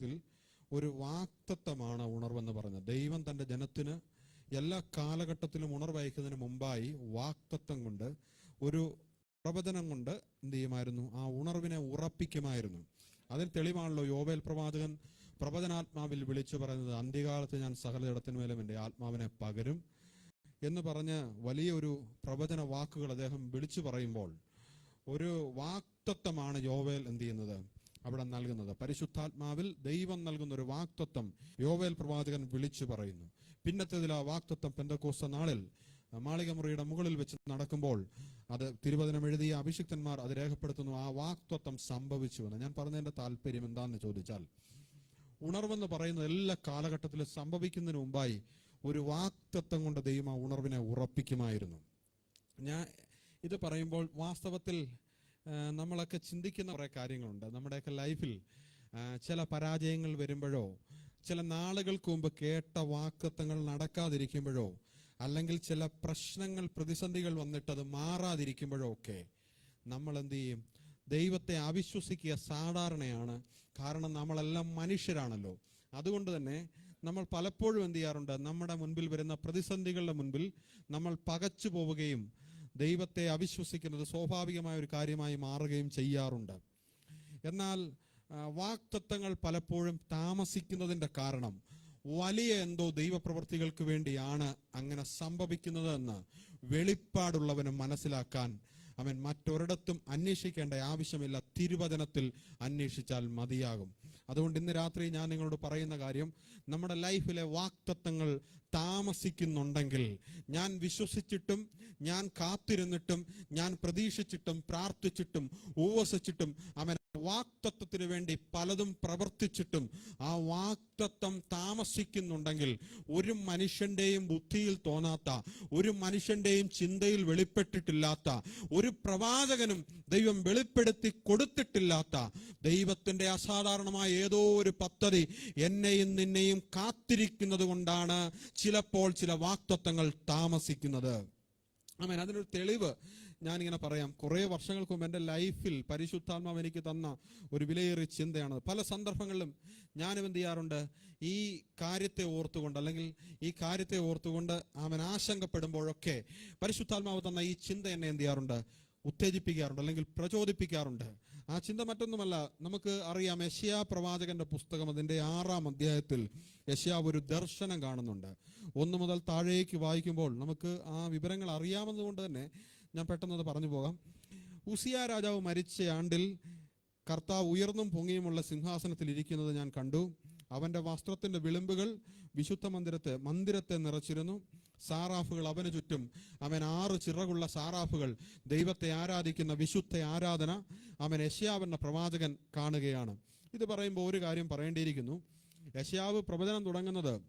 സത്യത്തിൽ ഒരു വാക്തത്വമാണ് ഉണർവെന്ന് പറഞ്ഞത്. ദൈവം തന്റെ ജനത്തിന് എല്ലാ കാലഘട്ടത്തിലും ഉണർവയക്കുന്നതിന് മുമ്പായി വാക്തത്വം കൊണ്ട് ഒരു പ്രവചനം കൊണ്ട് എന്ത് ചെയ്യുമായിരുന്നു? ആ ഉണർവിനെ ഉറപ്പിക്കുമായിരുന്നു. അതിന് തെളിവാണല്ലോ യോവേൽ പ്രവാചകൻ പ്രവചനാത്മാവിൽ വിളിച്ചു പറയുന്നത് അന്ത്യകാലത്ത് ഞാൻ സകലയിടത്തിനുമേലും എന്റെ ആത്മാവിനെ പകരും എന്ന് പറഞ്ഞ് വലിയൊരു പ്രവചന വാക്കുകൾ അദ്ദേഹം വിളിച്ചു പറയുമ്പോൾ ഒരു വാക്തത്വമാണ് യോവേൽ എന്ത് ചെയ്യുന്നത്? അവിടെ നൽകുന്നത്. പരിശുദ്ധാത്മാവിൽ ദൈവം നൽകുന്ന ഒരു വാക്തത്വം യോവേൽ പ്രവാചകൻ വിളിച്ചു പറയുന്നു. പിന്നത്തേതിൽ ആ വാക്തത്വം പെന്തക്കോസ്ത നാളിൽ മാളികമുറിയുടെ മുകളിൽ വെച്ച് നടക്കുമ്പോൾ അത് തിരുവചനം എഴുതിയ അഭിഷിക്തന്മാർ അത് രേഖപ്പെടുത്തുന്നു. ആ വാക്തത്വം സംഭവിച്ചുവെന്ന് ഞാൻ പറഞ്ഞതിന്റെ താല്പര്യം എന്താണെന്ന് ചോദിച്ചാൽ ഉണർവെന്ന് പറയുന്ന എല്ലാ കാലഘട്ടത്തിലും സംഭവിക്കുന്നതിന് മുമ്പായി ഒരു വാക്തത്വം കൊണ്ട് ദൈവം ആ ഉണർവിനെ ഉറപ്പിക്കുമായിരുന്നു. ഞാൻ ഇത് പറയുമ്പോൾ വാസ്തവത്തിൽ നമ്മളൊക്കെ ചിന്തിക്കുന്ന കുറേ കാര്യങ്ങളുണ്ട്. നമ്മുടെയൊക്കെ ലൈഫിൽ ചില പരാജയങ്ങൾ വരുമ്പോഴോ ചില നാളുകൾക്ക് മുമ്പ് കേട്ട വാക്തത്വങ്ങൾ നടക്കാതിരിക്കുമ്പോഴോ അല്ലെങ്കിൽ ചില പ്രശ്നങ്ങൾ പ്രതിസന്ധികൾ വന്നിട്ട് അത് മാറാതിരിക്കുമ്പോഴോ ഒക്കെ നമ്മൾ എന്ത് ചെയ്യും? ദൈവത്തെ അവിശ്വസിക്കുക സാധാരണയാണ്. കാരണം നമ്മളെല്ലാം മനുഷ്യരാണല്ലോ. അതുകൊണ്ട് തന്നെ നമ്മൾ പലപ്പോഴും എന്ത് ചെയ്യാറുണ്ട്? നമ്മുടെ മുൻപിൽ വരുന്ന പ്രതിസന്ധികളുടെ മുൻപിൽ നമ്മൾ പകച്ചു പോവുകയും ദൈവത്തെ അവിശ്വസിക്കുന്നത് സ്വാഭാവികമായ ഒരു കാര്യമായി മാറുകയും ചെയ്യാറുണ്ട്. എന്നാൽ വാക്തത്വങ്ങൾ പലപ്പോഴും താമസിക്കുന്നതിന്റെ കാരണം വലിയ എന്തോ ദൈവപ്രവൃത്തികൾക്ക് വേണ്ടിയാണ് അങ്ങനെ സംഭവിക്കുന്നത് എന്ന് വെളിപ്പാടുള്ളവന് മനസ്സിലാക്കാൻ അവൻ മറ്റൊരിടത്തും അന്വേഷിക്കേണ്ട ആവശ്യമില്ല. തിരുവചനത്തിൽ അന്വേഷിച്ചാൽ മതിയാകും. അതുകൊണ്ട് ഇന്ന് രാത്രി ഞാൻ നിങ്ങളോട് പറയുന്ന കാര്യം നമ്മുടെ ലൈഫിലെ വാക്തത്വങ്ങൾ താമസിക്കുന്നുണ്ടെങ്കിൽ ഞാൻ വിശ്വസിച്ചിട്ടും ഞാൻ കാത്തിരുന്നിട്ടും ഞാൻ പ്രതീക്ഷിച്ചിട്ടും പ്രാർത്ഥിച്ചിട്ടും ഉപവസിച്ചിട്ടും അവൻ വാക്തത്വത്തിന് വേണ്ടി പലതും പ്രവർത്തിച്ചിട്ടും ആ വാക്തത്വം താമസിക്കുന്നുണ്ടെങ്കിൽ ഒരു മനുഷ്യന്റെയും ബുദ്ധിയിൽ തോന്നാത്ത ഒരു മനുഷ്യന്റെയും ചിന്തയിൽ വെളിപ്പെട്ടിട്ടില്ലാത്ത ഒരു പ്രവാചകനും ദൈവം വെളിപ്പെടുത്തി കൊടുത്തിട്ടില്ലാത്ത ദൈവത്തിന്റെ അസാധാരണമായ ഏതോ ഒരു പദ്ധതി എന്നെയും നിന്നെയും കാത്തിരിക്കുന്നത് കൊണ്ടാണ് ചിലപ്പോൾ ചില വാക്തത്വങ്ങൾ താമസിക്കുന്നത്. ആമേൻ. അതിനൊരു തെളിവ് ഞാനിങ്ങനെ പറയാം. കുറേ വർഷങ്ങൾക്ക് മുമ്പ് എന്റെ ലൈഫിൽ പരിശുദ്ധാത്മാവ് എനിക്ക് തന്ന ഒരു വിലയേറിയ ചിന്തയാണ്. പല സന്ദർഭങ്ങളിലും ഞാനും എന്ത് ചെയ്യാറുണ്ട്? ഈ കാര്യത്തെ ഓർത്തുകൊണ്ട് അല്ലെങ്കിൽ ഈ കാര്യത്തെ ഓർത്തുകൊണ്ട് അവൻ ആശങ്കപ്പെടുമ്പോഴൊക്കെ പരിശുദ്ധാത്മാവ് തന്ന ഈ ചിന്ത എന്നെ എന്ത് ചെയ്യാറുണ്ട്? ഉത്തേജിപ്പിക്കാറുണ്ട് അല്ലെങ്കിൽ പ്രചോദിപ്പിക്കാറുണ്ട്. ആ ചിന്ത മറ്റൊന്നുമല്ല. നമുക്ക് അറിയാം യഷ്യാ പ്രവാചകന്റെ പുസ്തകം അതിന്റെ ആറാം അധ്യായത്തിൽ യശ്യാവ് ഒരു ദർശനം കാണുന്നുണ്ട്. ഒന്ന് മുതൽ താഴേക്ക് വായിക്കുമ്പോൾ നമുക്ക് ആ വിവരങ്ങൾ അറിയാമെന്നുകൊണ്ട് തന്നെ ഞാൻ പെട്ടെന്ന് അത് പറഞ്ഞു പോകാം. ഉസിയ രാജാവ് മരിച്ച ആണ്ടിൽ കർത്താവ് ഉയർന്നും പൊങ്ങിയുമുള്ള സിംഹാസനത്തിൽ ഇരിക്കുന്നത് ഞാൻ കണ്ടു. അവന്റെ വസ്ത്രത്തിന്റെ വിളിമ്പുകൾ വിശുദ്ധ മന്ദിരത്തെ മന്ദിരത്തെ നിറച്ചിരുന്നു. സാറാഫുകൾ അവന് ചുറ്റും. അവൻ ആറ് ചിറകുള്ള സാറാഫുകൾ. ദൈവത്തെ ആരാധിക്കുന്ന വിശുദ്ധ ആരാധന അവൻ യശ്യാവെന്ന പ്രവാചകൻ കാണുകയാണ്. ഇത് പറയുമ്പോൾ ഒരു കാര്യം പറയേണ്ടിയിരിക്കുന്നു. യശ്യാവ് പ്രവചനം തുടങ്ങുന്നത്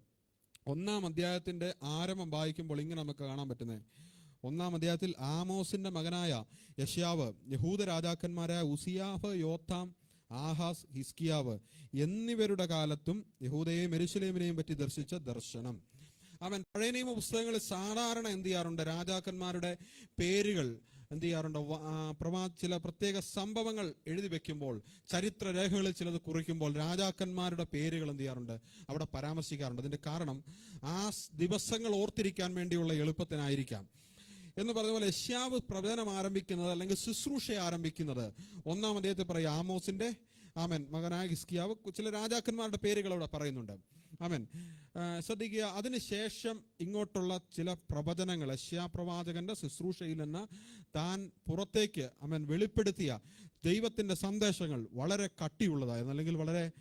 ഒന്നാം അധ്യായത്തിന്റെ ആരംഭം വായിക്കുമ്പോൾ ഇങ്ങനെ നമുക്ക് കാണാൻ പറ്റുന്നത് ഒന്നാം അധ്യായത്തിൽ ആമോസിന്റെ മകനായ യഷ്യാവ് യഹൂദ രാജാക്കന്മാരായ ഉസിയാഫ് യോത്താം ആഹാസ് ഹിസ്കിയാവ് എന്നിവരുടെ കാലത്തും യഹൂദയെയും എരുശലേമിനെയും പറ്റി ദർശിച്ച ദർശനം. അവൻ പഴയ നിയമ പുസ്തകങ്ങളിൽ സാധാരണ എന്ത് ചെയ്യാറുണ്ട്? രാജാക്കന്മാരുടെ പേരുകൾ എന്ത് ചെയ്യാറുണ്ട്? പ്രമാ ചില പ്രത്യേക സംഭവങ്ങൾ എഴുതി വെക്കുമ്പോൾ ചരിത്ര രേഖകളിൽ ചിലത് കുറിക്കുമ്പോൾ രാജാക്കന്മാരുടെ പേരുകൾ എന്ത് ചെയ്യാറുണ്ട്? അവിടെ പരാമർശിക്കാറുണ്ട്. അതിന്റെ കാരണം ആ ദിവസങ്ങൾ ഓർത്തിരിക്കാൻ വേണ്ടിയുള്ള എളുപ്പത്തിനായിരിക്കാം. എന്ന് പറഞ്ഞ പോലെ യശ്യാവ് പ്രവചനം ആരംഭിക്കുന്നത് അല്ലെങ്കിൽ ശുശ്രൂഷ ആരംഭിക്കുന്നത് ഒന്നാം അദ്ദേഹത്തെ പറയും ആമോസിന്റെ ആമൻ മകനായ ഹിസ്കിയാവ് ചില രാജാക്കന്മാരുടെ പേരുകൾ അവിടെ പറയുന്നുണ്ട്. ആമൻ ആ, ശ്രദ്ധിക്കുക. അതിനുശേഷം ഇങ്ങോട്ടുള്ള ചില പ്രവചനങ്ങൾ. യശ്യാ പ്രവാചകന്റെ ശുശ്രൂഷയിൽ നിന്ന് താൻ പുറത്തേക്ക് അവൻ വെളിപ്പെടുത്തിയ ദൈവത്തിന്റെ സന്ദേശങ്ങൾ വളരെ കട്ടിയുള്ളതായിരുന്നു. അല്ലെങ്കിൽ വളരെ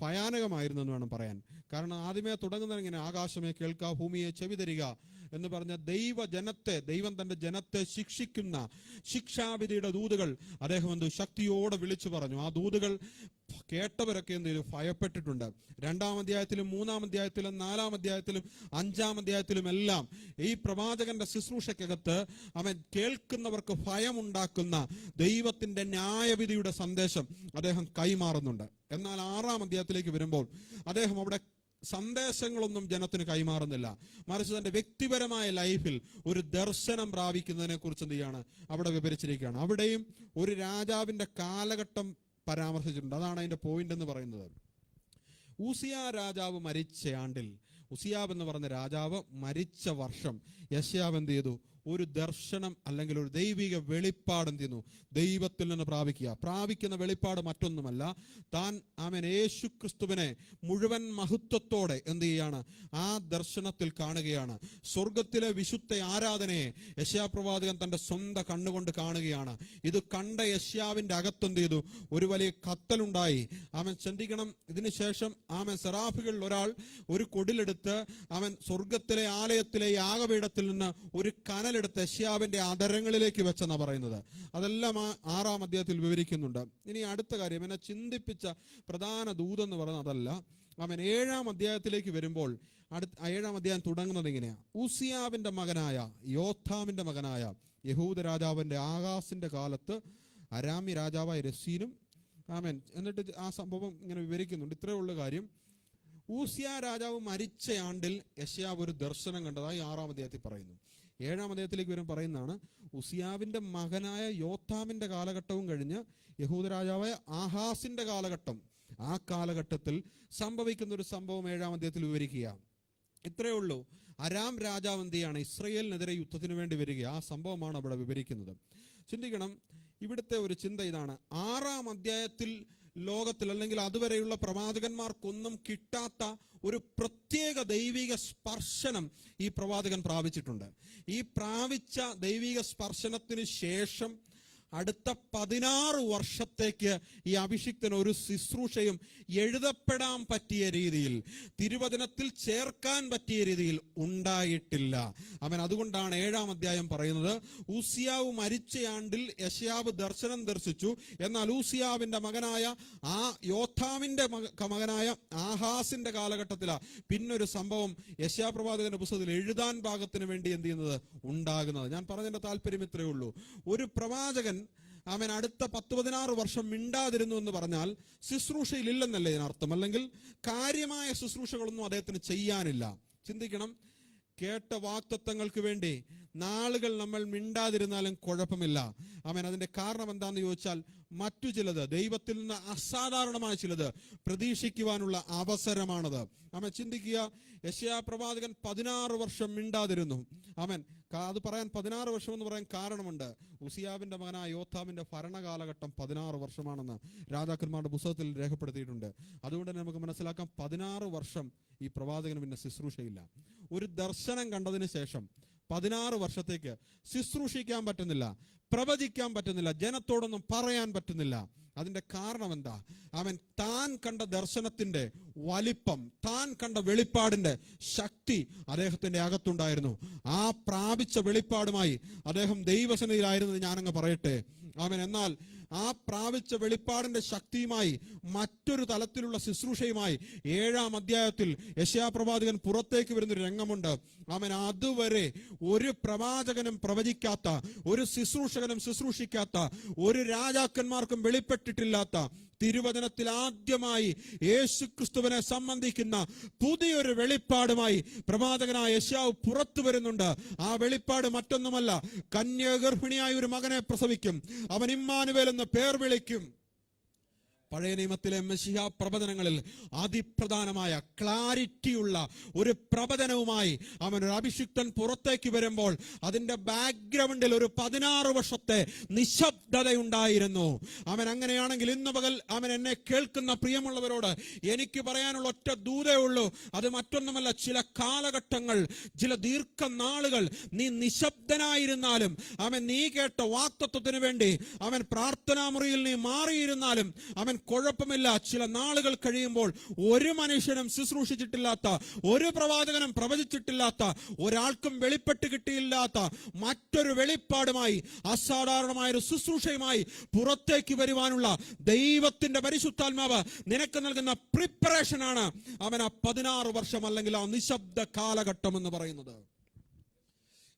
ഭയാനകമായിരുന്നു എന്ന് വേണം പറയാൻ. കാരണം ആദ്യമേ തുടങ്ങുന്നത് ഇങ്ങനെ ആകാശമേ കേൾക്കുക ഭൂമിയെ ചെവി തരിക എന്ന് പറഞ്ഞ ദൈവ ജനത്തെ ദൈവം തന്റെ ജനത്തെ ശിക്ഷിക്കുന്ന ശിക്ഷാവിധിയുടെ ദൂതുകൾ അദ്ദേഹം എന്ത് ശക്തിയോടെ വിളിച്ചു പറഞ്ഞു. ആ ദൂതുകൾ കേട്ടവരൊക്കെ എന്ത് ചെയ്തു? ഭയപ്പെട്ടിട്ടുണ്ട്. രണ്ടാം അധ്യായത്തിലും മൂന്നാം അധ്യായത്തിലും നാലാം അധ്യായത്തിലും അഞ്ചാം അധ്യായത്തിലും എല്ലാം ഈ പ്രവാചകന്റെ ശുശ്രൂഷയ്ക്കകത്ത് അവൻ കേൾക്കുന്നവർക്ക് ഭയമുണ്ടാക്കുന്ന ദൈവത്തിന്റെ ന്യായവിധിയുടെ സന്ദേശം അദ്ദേഹം കൈമാറുന്നുണ്ട്. എന്നാൽ ആറാം അധ്യായത്തിലേക്ക് വരുമ്പോൾ അദ്ദേഹം അവിടെ സന്ദേശങ്ങളൊന്നും ജനത്തിന് കൈമാറുന്നില്ല. മറിച്ച് തന്റെ വ്യക്തിപരമായ ലൈഫിൽ ഒരു ദർശനം പ്രാപിക്കുന്നതിനെ കുറിച്ച് എന്ത് ചെയ്യാണ്? അവിടെ വിവരിച്ചിരിക്കുകയാണ്. അവിടെയും ഒരു രാജാവിന്റെ കാലഘട്ടം പരാമർശിച്ചിട്ടുണ്ട്. അതാണ് അതിന്റെ പോയിന്റ് എന്ന് പറയുന്നത്. ഊസിയ രാജാവ് മരിച്ച ആണ്ടിൽ ഉസിയാബ് എന്ന് പറഞ്ഞ രാജാവ് മരിച്ച വർഷം യശ്യാവ് എന്ത് ചെയ്തു? ഒരു ദർശനം അല്ലെങ്കിൽ ഒരു ദൈവിക വെളിപ്പാട് എന്ത് ചെയ്യുന്നു? ദൈവത്തിൽ നിന്ന് പ്രാപിക്കുക. പ്രാപിക്കുന്ന വെളിപ്പാട് മറ്റൊന്നുമല്ല. താൻ ആമൻ യേശു ക്രിസ്തുവിനെ മുഴുവൻ മഹത്വത്തോടെ എന്ത് ചെയ്യാണ്? ആ ദർശനത്തിൽ കാണുകയാണ്. സ്വർഗത്തിലെ വിശുദ്ധ ആരാധനയെ യശ്യാപ്രവാചകൻ തന്റെ സ്വന്തം കണ്ണുകൊണ്ട് കാണുകയാണ്. ഇത് കണ്ട യശ്യാവിന്റെ അകത്തെന്ത് ചെയ്തു? ഒരു വലിയ കത്തലുണ്ടായി. അവൻ ചിന്തിക്കണം ഇതിനുശേഷം ആമൻ സെറാഫുകളിൽ ഒരാൾ ഒരു കൊടിലെടുത്ത് അവൻ സ്വർഗത്തിലെ ആലയത്തിലെ യാഗപീഠത്തിൽ നിന്ന് ഒരു കനലെടുത്ത് യശ്യാവിന്റെ അതരങ്ങളിലേക്ക് വെച്ചെന്നാ പറയുന്നത്. അതെല്ലാം ആറാം അധ്യായത്തിൽ വിവരിക്കുന്നുണ്ട്. ഇനി അടുത്ത കാര്യം എന്നെ ചിന്തിപ്പിച്ച പ്രധാന ദൂതെന്ന് പറയുന്നത് അതല്ല. അവൻ ഏഴാം അധ്യായത്തിലേക്ക് വരുമ്പോൾ അടുത്ത ഏഴാം അധ്യായം തുടങ്ങുന്നത് ഇങ്ങനെയാണ് ഉസിയാവിന്റെ മകനായ യോദ്ധാമിന്റെ മകനായ യഹൂദ രാജാവിന്റെ ആകാശിന്റെ കാലത്ത് അരാമി രാജാവായ രസീനും ആമൻ എന്നിട്ട് ആ സംഭവം ഇങ്ങനെ വിവരിക്കുന്നുണ്ട്. ഇത്രയേ ഉള്ള കാര്യം. ഊസിയ രാജാവ് മരിച്ച ആണ്ടിൽ യഷ്യാവ് ഒരു ദർശനം കണ്ടതായി ആറാം അധ്യായത്തിൽ പറയുന്നു. ഏഴാം അദ്ദേഹത്തിലേക്ക് വരും പറയുന്നതാണ് ഉസിയാവിന്റെ മകനായ യോത്താമിന്റെ കാലഘട്ടവും കഴിഞ്ഞ് യഹൂദരാജാവായ ആഹാസിന്റെ കാലഘട്ടം. ആ കാലഘട്ടത്തിൽ സംഭവിക്കുന്ന ഒരു സംഭവം ഏഴാം അദ്ദേഹത്തിൽ വിവരിക്കുക. ഇത്രയേ ഉള്ളൂ. അരാം രാജാവ് എന്ത് ചെയ്യാണ്? ഇസ്രയേലിനെതിരെ യുദ്ധത്തിന് വേണ്ടി വരിക. ആ സംഭവമാണ് അവിടെ വിവരിക്കുന്നത്. ചിന്തിക്കണം. ഇവിടുത്തെ ഒരു ചിന്ത ഇതാണ്. ആറാം അധ്യായത്തിൽ ലോകത്തിൽ അല്ലെങ്കിൽ അതുവരെയുള്ള പ്രവാചകന്മാർക്കൊന്നും കിട്ടാത്ത ഒരു പ്രത്യേക ദൈവിക സ്പർശനം ഈ പ്രവാചകൻ പ്രാപിച്ചിട്ടുണ്ട്. ഈ പ്രാപിച്ച ദൈവിക സ്പർശനത്തിന് ശേഷം അടുത്ത പതിനാറ് വർഷത്തേക്ക് ഈ അഭിഷിക്തൻ ഒരു ശുശ്രൂഷയും എഴുതപ്പെടാൻ പറ്റിയ രീതിയിൽ തിരുവചനത്തിൽ ചേർക്കാൻ പറ്റിയ രീതിയിൽ ഉണ്ടായിട്ടില്ല. അവൻ അതുകൊണ്ടാണ് ഏഴാം അധ്യായം പറയുന്നത് ഊസിയാവ് മരിച്ചയാണ്ടിൽ യശയാവ് ദർശനം ദർശിച്ചു. എന്നാൽ ഊസിയാവിന്റെ മകനായ ആ യോദ്ധാവിന്റെ മകനായ ആഹാസിന്റെ കാലഘട്ടത്തിലാ പിന്നൊരു സംഭവം യശയാപ്രവാചകന്റെ പുസ്തകത്തിൽ എഴുതാൻ ഭാഗത്തിന് വേണ്ടി എന്ത് ചെയ്യുന്നത്? ഉണ്ടാകുന്നത്. ഞാൻ പറഞ്ഞതിന്റെ താല്പര്യം ഇത്രയേ ഉള്ളൂ. ഒരു പ്രവാചകൻ അവൻ അടുത്ത പത്ത് പതിനാറ് വർഷം മിണ്ടാതിരുന്നു എന്ന് പറഞ്ഞാൽ ശുശ്രൂഷയിലില്ലെന്നല്ലേ ഇതിനർത്ഥം? അല്ലെങ്കിൽ കാര്യമായ ശുശ്രൂഷകളൊന്നും അദ്ദേഹത്തിന് ചെയ്യാനില്ല. ചിന്തിക്കണം കേട്ട വാക്തത്വങ്ങൾക്ക് വേണ്ടി നാളുകൾ നമ്മൾ മിണ്ടാതിരുന്നാലും കുഴപ്പമില്ല. അവൻ അതിന്റെ കാരണം എന്താണെന്ന് ചോദിച്ചാൽ മറ്റു ചിലത് ദൈവത്തിൽ നിന്ന് അസാധാരണമായ ചിലത് പ്രതീക്ഷിക്കുവാനുള്ള അവസരമാണത്. അവൻ ചിന്തിക്കുക യശയാ പ്രവാചകൻ പതിനാറ് വർഷം മിണ്ടാതിരുന്നു. അവൻ അത് പറയാൻ പതിനാറ് വർഷം എന്ന് പറയാൻ കാരണമുണ്ട്. ഉസിയാവിന്റെ മകനായ യോദ്ധാവിന്റെ ഭരണകാലഘട്ടം പതിനാറ് വർഷമാണെന്ന് രാജാക്കന്മാരുടെ പുസ്തകത്തിൽ രേഖപ്പെടുത്തിയിട്ടുണ്ട്. അതുകൊണ്ട് തന്നെ നമുക്ക് മനസ്സിലാക്കാം പതിനാറ് വർഷം ഈ പ്രവാചകന് പിന്നെ ശുശ്രൂഷയില്ല. ഒരു ദർശനം കണ്ടതിന് ശേഷം പതിനാറ് വർഷത്തേക്ക് ശുശ്രൂഷിക്കാൻ പറ്റുന്നില്ല പ്രവചിക്കാൻ പറ്റുന്നില്ല ജനത്തോടൊന്നും പറയാൻ പറ്റുന്നില്ല. അതിന്റെ കാരണം എന്താ? അവൻ താൻ കണ്ട ദർശനത്തിന്റെ വലിപ്പം താൻ കണ്ട വെളിപ്പാടിന്റെ ശക്തി അദ്ദേഹത്തിന്റെ അകത്തുണ്ടായിരുന്നു. ആ പ്രാപിച്ച വെളിപ്പാടുമായി അദ്ദേഹം ദൈവസനയിലായിരുന്നത് ഞാനങ്ങ് പറയട്ടെ. അവൻ എന്നാൽ ആ പ്രാപിച്ച വെളിപ്പാടിന്റെ ശക്തിയുമായി മറ്റൊരു തലത്തിലുള്ള ശുശ്രൂഷയുമായി ഏഴാം അധ്യായത്തിൽ യശയാപ്രവാചകൻ പുറത്തേക്ക് വരുന്നൊരു രംഗമുണ്ട്. അവൻ അതുവരെ ഒരു പ്രവാചകനും പ്രവചിക്കാത്ത ഒരു ശുശ്രൂഷകനും ശുശ്രൂഷിക്കാത്ത ഒരു രാജാക്കന്മാർക്കും വെളിപ്പെട്ടിട്ടില്ലാത്ത തിരുവചനത്തിൽ ആദ്യമായി യേശു ക്രിസ്തുവിനെ സംബന്ധിക്കുന്ന പുതിയൊരു വെളിപ്പാടുമായി പ്രവാചകനായ യശാവ് പുറത്തു വരുന്നുണ്ട്. ആ വെളിപ്പാട് മറ്റൊന്നുമല്ല. കന്യാഗർഭിണിയായ ഒരു മകനെ പ്രസവിക്കും. അവൻ ഇമ്മാനുവേൽ എന്ന് പേർ വിളിക്കും. പഴയ നിയമത്തിലെ മെസ്സിഹ പ്രവചനങ്ങളിൽ അതിപ്രധാനമായ ക്ലാരിറ്റിയുള്ള ഒരു പ്രവചനവുമായി അവൻ ഒരു അഭിഷിക്തൻ പുറത്തേക്ക് വരുമ്പോൾ അതിന്റെ ബാക്ക്ഗ്രൗണ്ടിൽ ഒരു പതിനാറ് വർഷത്തെ നിശബ്ദതയുണ്ടായിരുന്നു. അവൻ അങ്ങനെയാണെങ്കിൽ ഇന്ന് പകൽ അവൻ എന്നെ കേൾക്കുന്ന പ്രിയമുള്ളവരോട് എനിക്ക് പറയാനുള്ള ഒറ്റ ദൂതേ ഉള്ളൂ. അത് മറ്റൊന്നുമല്ല ചില കാലഘട്ടങ്ങൾ ചില ദീർഘനാളുകൾ നീ നിശബ്ദനായിരുന്നാലും അവൻ നീ കേട്ട വാക്തത്വത്തിന് വേണ്ടി അവൻ പ്രാർത്ഥനാമുറിയിൽ നീ മാറിയിരുന്നാലും അവൻ കുഴപ്പമില്ല. ചില നാളുകൾ കഴിയുമ്പോൾ ഒരു മനുഷ്യനും ശുശ്രൂഷിച്ചിട്ടില്ലാത്ത ഒരു പ്രവാചകനും പ്രവചിച്ചിട്ടില്ലാത്ത ഒരാൾക്കും വെളിപ്പെട്ട് കിട്ടിയില്ലാത്ത മറ്റൊരു വെളിപ്പാടുമായി അസാധാരണമായ ഒരു ശുശ്രൂഷയുമായി പുറത്തേക്ക് വരുവാനുള്ള ദൈവത്തിന്റെ പരിശുദ്ധാത്മാവ് നിനക്ക് നൽകുന്ന പ്രിപ്പറേഷൻ ആണ് അവൻ ആ പതിനാറ് വർഷം അല്ലെങ്കിൽ ആ നിശബ്ദ കാലഘട്ടം എന്ന് പറയുന്നത്.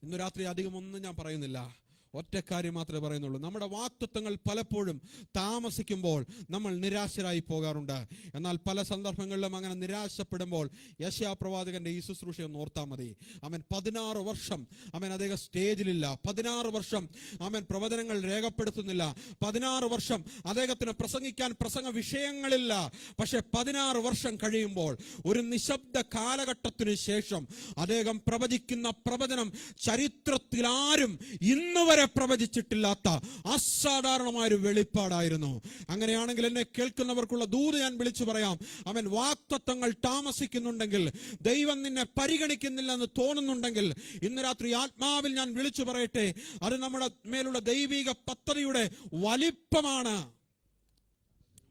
ഇന്ന് രാത്രി അധികമൊന്നും ഞാൻ പറയുന്നില്ല. ഒറ്റ കാര്യം മാത്രമേ പറയുന്നുള്ളൂ. നമ്മുടെ വാക്തത്വങ്ങൾ പലപ്പോഴും താമസിക്കുമ്പോൾ നമ്മൾ നിരാശരായി പോകാറുണ്ട്. എന്നാൽ പല സന്ദർഭങ്ങളിലും അങ്ങനെ നിരാശപ്പെടുമ്പോൾ യശയാപ്രവാചകന്റെ ഈ ശുശ്രൂഷ ഒന്ന് ഓർത്താൽ മതി. അവൻ പതിനാറ് വർഷം അവൻ അദ്ദേഹം സ്റ്റേജിലില്ല. പതിനാറ് വർഷം അവൻ പ്രവചനങ്ങൾ രേഖപ്പെടുത്തുന്നില്ല. പതിനാറ് വർഷം അദ്ദേഹത്തിന് പ്രസംഗിക്കാൻ പ്രസംഗ വിഷയങ്ങളില്ല. പക്ഷെ പതിനാറ് വർഷം കഴിയുമ്പോൾ ഒരു നിശബ്ദ കാലഘട്ടത്തിനു ശേഷം അദ്ദേഹം പ്രവചിക്കുന്ന പ്രവചനം ചരിത്രത്തിൽ ആരും ഇന്ന് വരെ പ്രവചിച്ചിട്ടില്ലാത്ത അസാധാരണമായ ഒരു വെളിപ്പാടായിരുന്നു. അങ്ങനെയാണെങ്കിൽ എന്നെ കേൾക്കുന്നവർക്കുള്ള ദൂത് ഞാൻ വിളിച്ചു പറയാം. അവൻ വാക്തത്വങ്ങൾ താമസിക്കുന്നുണ്ടെങ്കിൽ ദൈവം നിന്നെ പരിഗണിക്കുന്നില്ലെന്ന് തോന്നുന്നുണ്ടെങ്കിൽ ഇന്ന് രാത്രി ആത്മാവിൽ ഞാൻ വിളിച്ചു പറയട്ടെ. അത് നമ്മുടെ മേലുള്ള ദൈവിക പദ്ധതിയുടെ വലിപ്പമാണ്.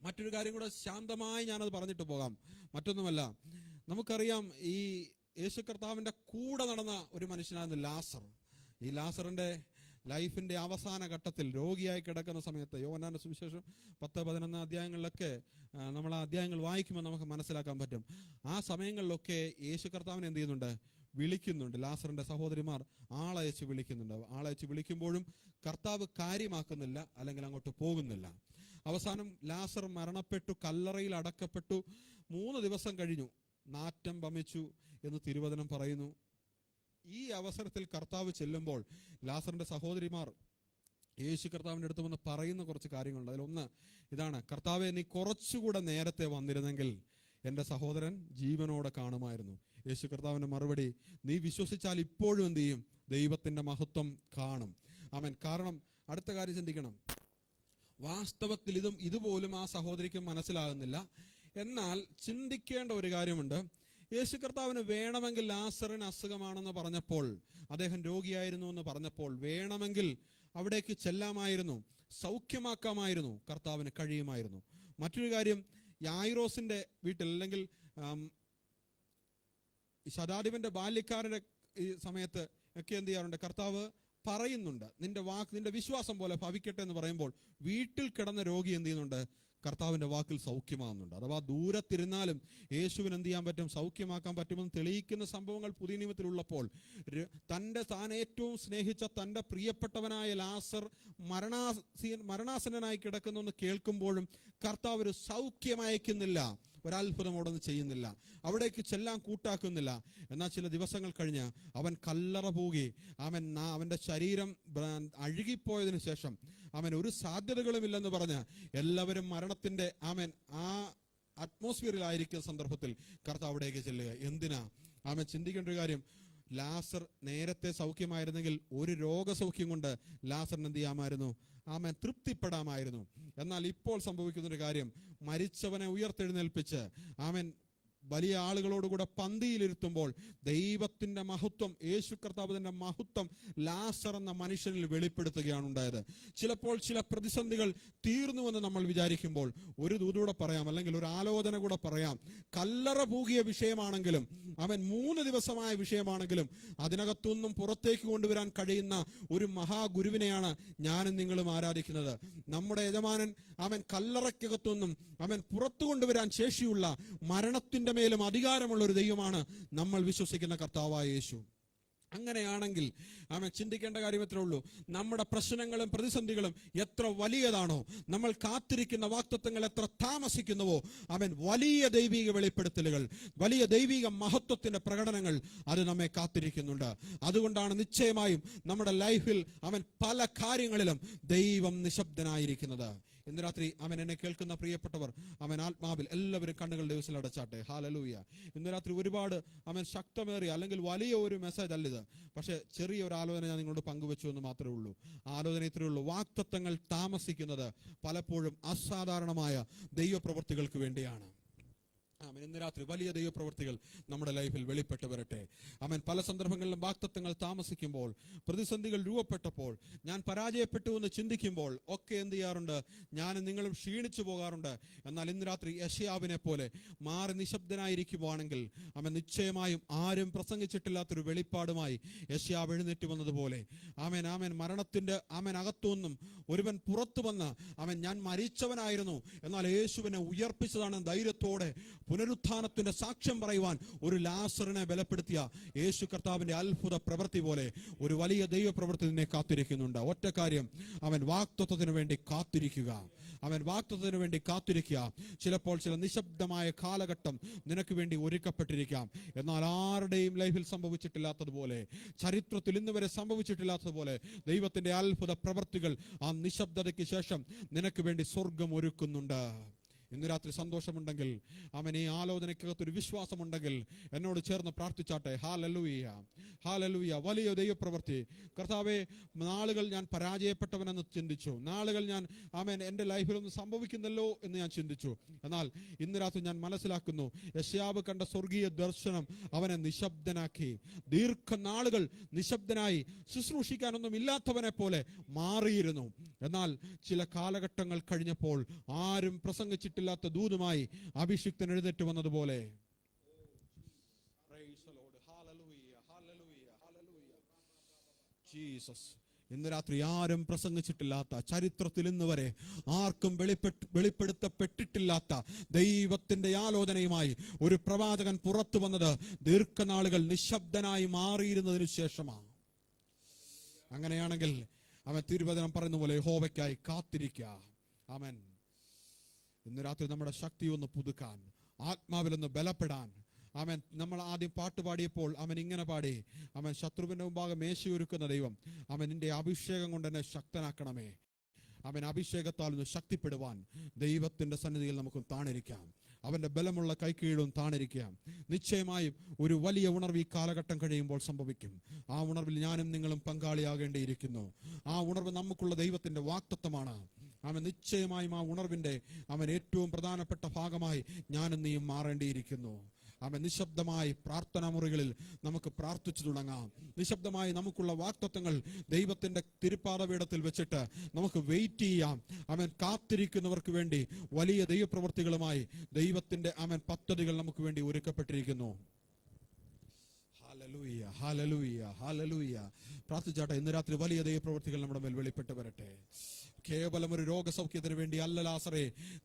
മറ്റൊരു കാര്യം കൂടെ ശാന്തമായി ഞാനത് പറഞ്ഞിട്ട് പോകാം. മറ്റൊന്നുമല്ല നമുക്കറിയാം ഈ യേശു കർത്താവിന്റെ കൂടെ നടന്ന ഒരു മനുഷ്യനായിരുന്നു ലാസർ. ഈ ലാസറിന്റെ ലൈഫിന്റെ അവസാന ഘട്ടത്തിൽ രോഗിയായി കിടക്കുന്ന സമയത്ത് യോവനാന്റെ സുവിശേഷം പത്ത് പതിനൊന്ന് അധ്യായങ്ങളിലൊക്കെ നമ്മൾ ആ അധ്യായങ്ങൾ വായിക്കുമ്പോൾ നമുക്ക് മനസ്സിലാക്കാൻ പറ്റും. ആ സമയങ്ങളിലൊക്കെ യേശു കർത്താവിനെ എന്ത് ചെയ്യുന്നുണ്ട്? വിളിക്കുന്നുണ്ട്. ലാസറിന്റെ സഹോദരിമാർ ആളയച്ച് വിളിക്കുന്നുണ്ട്. ആളയച്ച് വിളിക്കുമ്പോഴും കർത്താവ് കാര്യമാക്കുന്നില്ല അല്ലെങ്കിൽ അങ്ങോട്ട് പോകുന്നില്ല. അവസാനം ലാസർ മരണപ്പെട്ടു കല്ലറയിൽ അടക്കപ്പെട്ടു മൂന്ന് ദിവസം കഴിഞ്ഞു. നാറ്റം വമിച്ചു എന്ന് തിരുവചനം പറയുന്നു. ഈ അവസരത്തിൽ കർത്താവ് ചെല്ലുമ്പോൾ ലാസറിന്റെ സഹോദരിമാർ യേശു കർത്താവിന്റെ അടുത്ത് വന്ന് പറയുന്ന കുറച്ച് കാര്യങ്ങളുണ്ട്. അതിലൊന്ന് ഇതാണ് കർത്താവെ നീ കുറച്ചുകൂടെ നേരത്തെ വന്നിരുന്നെങ്കിൽ എന്റെ സഹോദരൻ ജീവനോടെ കാണുമായിരുന്നു. യേശു കർത്താവിന്റെ മറുപടി നീ വിശ്വസിച്ചാൽ ഇപ്പോഴും എന്ത് ചെയ്യും? ദൈവത്തിന്റെ മഹത്വം കാണും. അവൻ കാരണം അടുത്ത കാര്യം ചിന്തിക്കണം. വാസ്തവത്തിൽ ഇതും ഇതുപോലും ആ സഹോദരിക്ക് മനസ്സിലാകുന്നില്ല. എന്നാൽ ചിന്തിക്കേണ്ട ഒരു കാര്യമുണ്ട്. യേശു കർത്താവിന് വേണമെങ്കിൽ ലാസറിന് അസുഖമാണെന്ന് പറഞ്ഞപ്പോൾ അദ്ദേഹം രോഗിയായിരുന്നു എന്ന് പറഞ്ഞപ്പോൾ വേണമെങ്കിൽ അവിടേക്ക് ചെല്ലാമായിരുന്നു സൗഖ്യമാക്കാമായിരുന്നു കർത്താവിന് കഴിയുമായിരുന്നു. മറ്റൊരു കാര്യം യായിറോസിന്റെ വീട്ടിൽ അല്ലെങ്കിൽ ശതാധിപന്റെ ബാല്യക്കാരുടെ ഈ സമയത്ത് ഒക്കെ എന്ത് ചെയ്യാറുണ്ട്? കർത്താവ് പറയുന്നുണ്ട് നിന്റെ വാക്ക് നിന്റെ വിശ്വാസം പോലെ ഭവിക്കട്ടെ എന്ന് പറയുമ്പോൾ വീട്ടിൽ കിടന്ന രോഗി എന്ത് ചെയ്യുന്നുണ്ട്? കർത്താവിന്റെ വാക്കിൽ സൗഖ്യമാകുന്നുണ്ട്. അഥവാ ദൂരത്തിരുന്നാലും യേശുവിന് എന്ത് ചെയ്യാൻ പറ്റും? സൗഖ്യമാക്കാൻ പറ്റുമെന്ന് തെളിയിക്കുന്ന സംഭവങ്ങൾ പുതിയ നിയമത്തിലുള്ളപ്പോൾ തന്റെ താൻ ഏറ്റവും സ്നേഹിച്ച തന്റെ പ്രിയപ്പെട്ടവനായ ലാസർ മരണാസീ മരണാസനായി കിടക്കുന്നു എന്ന് കേൾക്കുമ്പോഴും കർത്താവ് ഒരു സൗഖ്യം അയക്കുന്നില്ല. ഒരത്ഭുതം അവിടെ നിന്ന് ചെയ്യുന്നില്ല. അവിടേക്ക് ചെല്ലാൻ കൂട്ടാക്കുന്നില്ല. എന്നാൽ ചില ദിവസങ്ങൾ കഴിഞ്ഞ് അവൻ കല്ലറ പോകി. അവൻ അവന്റെ ശരീരം അഴുകിപ്പോയതിനു ശേഷം അവൻ ഒരു സാധ്യതകളുമില്ലെന്ന് പറഞ്ഞ് എല്ലാവരും മരണത്തിന്റെ അവൻ ആ അറ്റ്മോസ്ഫിയറിലായിരിക്കുന്ന സന്ദർഭത്തിൽ കർത്താവ് അവിടേക്ക് ചെല്ലുക. എന്തിനാ? അവൻ ചിന്തിക്കേണ്ട ഒരു കാര്യം ലാസർ നേരത്തെ സൗഖ്യമായിരുന്നെങ്കിൽ ഒരു രോഗസൗഖ്യം കൊണ്ട് ലാസറിന് എന്ത് ചെയ്യാമായിരുന്നു? ആമൻ തൃപ്തിപ്പെടാമായിരുന്നു. എന്നാൽ ഇപ്പോൾ സംഭവിക്കുന്ന ഒരു കാര്യം മരിച്ചവനെ ഉയർത്തെഴുന്നേൽപ്പിച്ച് ആമൻ വലിയ ആളുകളോടുകൂടെ പന്തിയിലിരുത്തുമ്പോൾ ദൈവത്തിന്റെ മഹത്വം യേശു കർത്താവിന്റെ മഹത്വം ലാസർ എന്ന മനുഷ്യനിൽ വെളിപ്പെടുത്തുകയാണ് ഉണ്ടായത്. ചിലപ്പോൾ ചില പ്രതിസന്ധികൾ തീർന്നുവെന്ന് നമ്മൾ വിചാരിക്കുമ്പോൾ ഒരു ദൂതൂടെ പറയാം അല്ലെങ്കിൽ ഒരു ആലോചന കൂടെ പറയാം. കല്ലറ പൂകിയ വിഷയമാണെങ്കിലും അവൻ മൂന്ന് ദിവസമായ വിഷയമാണെങ്കിലും അതിനകത്തൊന്നും പുറത്തേക്ക് കൊണ്ടുവരാൻ കഴിയുന്ന ഒരു മഹാഗുരുവിനെയാണ് ഞാനും നിങ്ങളും ആരാധിക്കുന്നത്. നമ്മുടെ യജമാനൻ അവൻ കല്ലറയ്ക്കകത്തുനിന്നും അവൻ പുറത്തു കൊണ്ടുവരാൻ ശേഷിയുള്ള മരണത്തിന്റെ മേലും അധികാരമുള്ള ഒരു ദൈവമാണ് നമ്മൾ വിശ്വസിക്കുന്ന കർത്താവായ യേശു. അങ്ങനെയാണെങ്കിൽ ആമെ ചിന്തിക്കേണ്ട കാര്യം എത്രേ ഉള്ളൂ. നമ്മുടെ പ്രശ്നങ്ങളും പ്രതിസന്ധികളും എത്ര വലിയതാണോ നമ്മൾ കാത്തിരിക്കുന്ന വാക്തത്വങ്ങൾ എത്ര താമസിക്കുന്നുവോ അവൻ വലിയ ദൈവിക വെളിപ്പെടുത്തലുകൾ വലിയ ദൈവിക മഹത്വത്തിന്റെ പ്രകടനങ്ങൾ അത് നമ്മെ കാത്തിരിക്കുന്നുണ്ട്. അതുകൊണ്ടാണ് നിശ്ചയമായും നമ്മുടെ ലൈഫിൽ അവൻ പല കാര്യങ്ങളിലും ദൈവം നിശബ്ദനായിരിക്കുന്നത്. ഇന്ന് രാത്രി അവൻ എന്നെ കേൾക്കുന്ന പ്രിയപ്പെട്ടവർ അവൻ ആത്മാവിൽ എല്ലാവരും കണ്ണുകൾ ദിവസം അടച്ചാട്ടെ. ഹാലലൂയ ഇന്ന് രാത്രി ഒരുപാട് അവൻ ശക്തമേറിയ അല്ലെങ്കിൽ വലിയ ഒരു മെസ്സേജ് അല്ലിത് പക്ഷെ ചെറിയ ഒരു ആലോചന ഞാൻ നിങ്ങളോട് പങ്കുവെച്ചു എന്ന് മാത്രമേ ഉള്ളൂ. ആലോചന ഇത്രയേ ഉള്ളൂ. വാക്തത്വങ്ങൾ താമസിക്കുന്നത് പലപ്പോഴും അസാധാരണമായ ദൈവപ്രവൃത്തികൾക്ക് വേണ്ടിയാണ്. ആമേൻ. ഇന്ന് രാത്രി വലിയ ദൈവപ്രവൃത്തികൾ നമ്മുടെ ലൈഫിൽ വെളിപ്പെട്ട് വരട്ടെ. അവൻ പല സന്ദർഭങ്ങളിലും വാക്തത്വങ്ങൾ താമസിക്കുമ്പോൾ പ്രതിസന്ധികൾ രൂപപ്പെട്ടപ്പോൾ ഞാൻ പരാജയപ്പെട്ടു എന്ന് ചിന്തിക്കുമ്പോൾ ഒക്കെ എന്ത് ചെയ്യാറുണ്ട്? ഞാൻ നിങ്ങളും ക്ഷീണിച്ചു പോകാറുണ്ട്. എന്നാൽ ഇന്ന് രാത്രി യശയാവിനെ പോലെ മാറി നിശബ്ദനായിരിക്കുവാണെങ്കിൽ അവൻ നിശ്ചയമായും ആരും പ്രസംഗിച്ചിട്ടില്ലാത്തൊരു വെളിപ്പാടുമായി യശയാവ് എഴുന്നേറ്റ് വന്നതുപോലെ. ആമേൻ ആമേൻ. മരണത്തിന്റെ ആമേൻ അകത്തുനിന്നും ഒരുവൻ പുറത്തു വന്ന് അവൻ ഞാൻ മരിച്ചവനായിരുന്നു. എന്നാൽ യേശുവിനെ ഉയർപ്പിച്ചതാണ് ധൈര്യത്തോടെ പുനരുത്ഥാനത്തിന്റെ സാക്ഷ്യം പറയുവാൻ ഒരു ലാസറിനെ ബലപ്പെടുത്തിയ യേശു കർത്താവിന്റെ അത്ഭുത പ്രവൃത്തി പോലെ ഒരു വലിയ ദൈവപ്രവൃത്തി നിന്നെ കാത്തിരിക്കുന്നുണ്ട്. ഒറ്റ കാര്യം അവൻ വാക്തത്വത്തിന് വേണ്ടി കാത്തിരിക്കുക. അവൻ വാക്തത്വത്തിന് വേണ്ടി കാത്തിരിക്കുക. ചിലപ്പോൾ ചില നിശബ്ദമായ കാലഘട്ടം നിനക്ക് വേണ്ടി ഒരുക്കപ്പെട്ടിരിക്കാം. എന്നാൽ ആരുടെയും ലൈഫിൽ സംഭവിച്ചിട്ടില്ലാത്തതുപോലെ ചരിത്രത്തിൽ ഇന്ന് വരെ സംഭവിച്ചിട്ടില്ലാത്തതുപോലെ ദൈവത്തിന്റെ അത്ഭുത പ്രവൃത്തികൾ ആ നിശബ്ദതയ്ക്ക് ശേഷം നിനക്ക് വേണ്ടി സ്വർഗം ഒരുക്കുന്നുണ്ട്. ഇന്ന് രാത്രി സന്തോഷമുണ്ടെങ്കിൽ അവൻ ഈ ആലോചനയ്ക്കകത്ത് ഒരു വിശ്വാസമുണ്ടെങ്കിൽ എന്നോട് ചേർന്ന് പ്രാർത്ഥിച്ചാട്ടെ. ഹാലലൂയ ഹാലലൂയ വലിയ ദൈവപ്രവൃത്തി. കർത്താവെ നാളുകൾ ഞാൻ പരാജയപ്പെട്ടവനെന്ന് ചിന്തിച്ചു. നാളുകൾ ഞാൻ അവൻ എന്റെ ലൈഫിലൊന്നും സംഭവിക്കുന്നല്ലോ എന്ന് ഞാൻ ചിന്തിച്ചു. എന്നാൽ ഇന്ന് രാത്രി ഞാൻ മനസ്സിലാക്കുന്നു യശ്യാവ് കണ്ട സ്വർഗീയ ദർശനം അവനെ നിശബ്ദനാക്കി. ദീർഘനാളുകൾ നിശബ്ദനായി ശുശ്രൂഷിക്കാനൊന്നും ഇല്ലാത്തവനെ പോലെ മാറിയിരുന്നു. എന്നാൽ ചില കാലഘട്ടങ്ങൾ കഴിഞ്ഞപ്പോൾ ആരും പ്രസംഗിച്ചിട്ടില്ലാത്ത ദൂതുമായി അഭിഷിക്തൻ എഴുന്നേറ്റ് വന്നതുപോലെ. Jesus. ഇന്ന് രാത്രി ആരും പ്രസംഗിച്ചിട്ടില്ലാത്ത ചരിത്രത്തിൽ ഇന്ന് വരെ ആർക്കും വെളിപ്പെട്ട് വെളിപ്പെടുത്തപ്പെട്ടിട്ടില്ലാത്ത ദൈവത്തിന്റെ ആലോചനയുമായി ഒരു പ്രവാചകൻ പുറത്തു വന്നത് ദീർഘനാളുകൾ നിശബ്ദനായി മാറിയിരുന്നതിനു ശേഷമാണ് അങ്ങനെയാണെങ്കിൽ അവൻ തിരുവചനം പറയുന്ന പോലെ ഹോവയ്ക്കായി കാത്തിരിക്കുക അവൻ ഇന്ന് രാത്രി നമ്മുടെ ശക്തി ഒന്ന് പുതുക്കാൻ ആത്മാവിലൊന്ന് ബലപ്പെടാൻ. അവൻ നമ്മൾ ആദ്യം പാട്ട് പാടിയപ്പോൾ അവൻ ഇങ്ങനെ പാടി അവൻ ശത്രുവിന്റെ മുമ്പാകെ മേശയൊരുക്കുന്ന ദൈവം അവൻ നിന്റെ അഭിഷേകം കൊണ്ട് എന്നെ ശക്തനാക്കണമേ. അവൻ അഭിഷേകത്താൽ ഒന്ന് ശക്തിപ്പെടുവാൻ ദൈവത്തിന്റെ സന്നിധിയിൽ നമുക്ക് താണിരിക്കാം. അവന്റെ ബലമുള്ള കൈക്കീഴും താണിരിക്കാം. നിശ്ചയമായും ഒരു വലിയ ഉണർവ് ഈ കാലഘട്ടം കഴിയുമ്പോൾ സംഭവിക്കും. ആ ഉണർവിൽ ഞാനും നിങ്ങളും പങ്കാളിയാകേണ്ടിയിരിക്കുന്നു. ആ ഉണർവ് നമുക്കുള്ള ദൈവത്തിന്റെ വാക്തത്വമാണ്. അവൻ നിശ്ചയമായും ആ ഉണർവിന്റെ അവൻ ഏറ്റവും പ്രധാനപ്പെട്ട ഭാഗമായി ഞാനും നീയും മാറേണ്ടിയിരിക്കുന്നു. അവൻ നിശബ്ദമായി പ്രാർത്ഥനാ മുറികളിൽ നമുക്ക് പ്രാർത്ഥിച്ചു തുടങ്ങാം. നിശബ്ദമായി നമുക്കുള്ള വാക്തത്വങ്ങൾ ദൈവത്തിന്റെ തിരുപ്പാതപീഠത്തിൽ വെച്ചിട്ട് നമുക്ക് വെയിറ്റ് ചെയ്യാം. അവൻ കാത്തിരിക്കുന്നവർക്ക് വേണ്ടി വലിയ ദൈവപ്രവർത്തികളുമായി ദൈവത്തിന്റെ അവൻ പദ്ധതികൾ നമുക്ക് വേണ്ടി ഒരുക്കപ്പെട്ടിരിക്കുന്നു. പ്രാർത്ഥിച്ചാട്ടെ ഇന്ന് രാത്രി വലിയ ദൈവപ്രവർത്തികൾ നമ്മുടെ മേൽ വെളിപ്പെട്ട് വരട്ടെ. കേവലം ഒരു രോഗസൗഖ്യത്തിന് വേണ്ടി അല്ല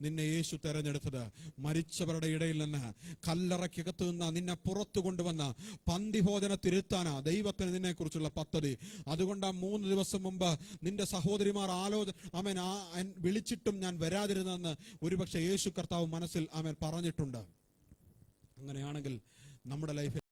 നിന്നെ യേശു തെരഞ്ഞെടുത്തത്. മരിച്ചവരുടെ ഇടയിൽ നിന്ന് കല്ലറയ്ക്കകത്ത് നിന്ന് നിന്നെ പുറത്തു കൊണ്ടുവന്ന പന്തിഭോജന തിരുത്താനാ ദൈവത്തിന് നിന്നെ കുറിച്ചുള്ള പദ്ധതി. അതുകൊണ്ട് ആ മൂന്ന് ദിവസം മുമ്പ് നിന്റെ സഹോദരിമാർ ആലോചന അവൻ ആ വിളിച്ചിട്ടും ഞാൻ വരാതിരുന്നെന്ന് ഒരുപക്ഷെ യേശു കർത്താവ് മനസ്സിൽ അവൻ പറഞ്ഞിട്ടുണ്ട്. അങ്ങനെയാണെങ്കിൽ നമ്മുടെ ലൈഫിൽ